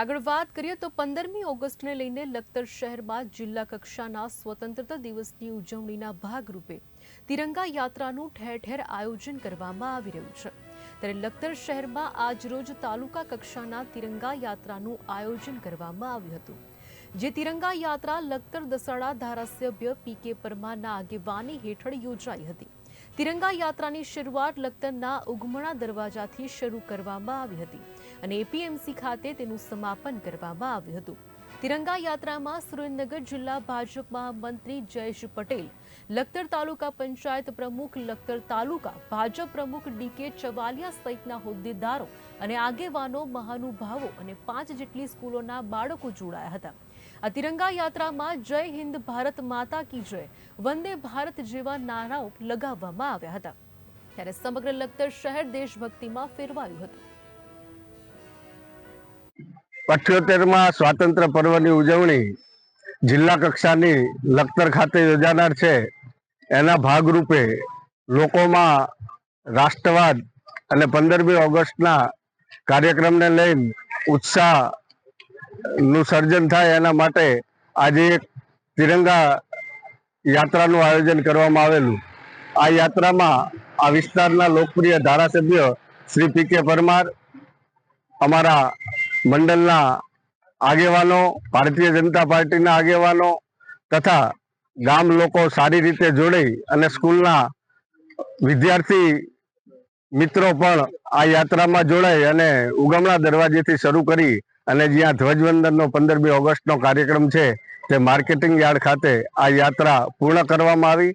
આગળ વાત કરીએ તો પંદરમી ઓગસ્ટને લઈને લખતર શહેરમાં જિલ્લા કક્ષાના સ્વતંત્રતા દિવસની ઉજવણીના ભાગરૂપે તિરંગા યાત્રાનું ઠેર ઠેર આયોજન કરવામાં આવી રહ્યું છે. ત્યારે લખતર શહેરમાં આજરોજ તાલુકા કક્ષાના તિરંગા યાત્રાનું આયોજન કરવામાં આવ્યું હતું. જે તિરંગા યાત્રા લખતર દસાડા ધારાસભ્ય પી કે પરમારના આગેવાની હેઠળ યોજાઈ હતી. તિરંગા યાત્રાની શરૂઆત લખતરના ઉગમણા દરવાજાથી શરૂ કરવામાં આવી હતી અને એપીએમસી ખાતે તેનું સમાપન કરવામાં આવ્યું હતું. તિરંગા યાત્રામાં સુરેન્દ્રનગર જિલ્લા ભાજપ મહામંત્રી જયેશ પટેલ, લખતર તાલુકા પંચાયત પ્રમુખ લખતર તાલુકા ભાજપ પ્રમુખ ડીકે ચવાલિયા સહિતના હોદ્દેદારો અને આગેવાનો, મહાનુભાવો અને પાંચ જેટલી સ્કૂલોના બાળકો જોડાયા હતા. આ તિરંગા યાત્રામાં જય હિન્દ ભારત માતા કી જય. વંદે ભારત જેવા નારાઓ લગાવવામાં આવ્યા હતા. ત્યારે સમગ્ર લખતર શહેર દેશભક્તિમાં ફેરવાયું હતું. અઠ્યોતેરમાં સ્વાતંત્ર્ય પર્વની ઉજવણી જિલ્લા કક્ષાની લખતર ખાતે યોજાનાર છે. એના ભાગરૂપે લોકોમાં રાષ્ટ્રવાદ અને પંદરમી ઓગસ્ટના કાર્યક્રમને લઈને ઉત્સાહ નું સર્જન થાય એના માટે આજે એક તિરંગા યાત્રાનું આયોજન કરવામાં આવેલું. આ યાત્રામાં આ વિસ્તારના લોકપ્રિય ધારાસભ્ય શ્રી પી કે પરમાર, અમારા મંડળના આગેવાનો, ભારતીય જનતા પાર્ટીના આગેવાનો તથા ગામ લોકો સારી રીતે જોડાઈ અને સ્કૂલના વિદ્યાર્થી મિત્રો પણ આ યાત્રામાં જોડાઈ અને ઉગમણા દરવાજેથી શરૂ કરી અને જ્યાં ધ્વજવંદનનો પંદરમી ઓગસ્ટનો કાર્યક્રમ છે તે માર્કેટિંગ યાર્ડ ખાતે આ યાત્રા પૂર્ણ કરવામાં આવી.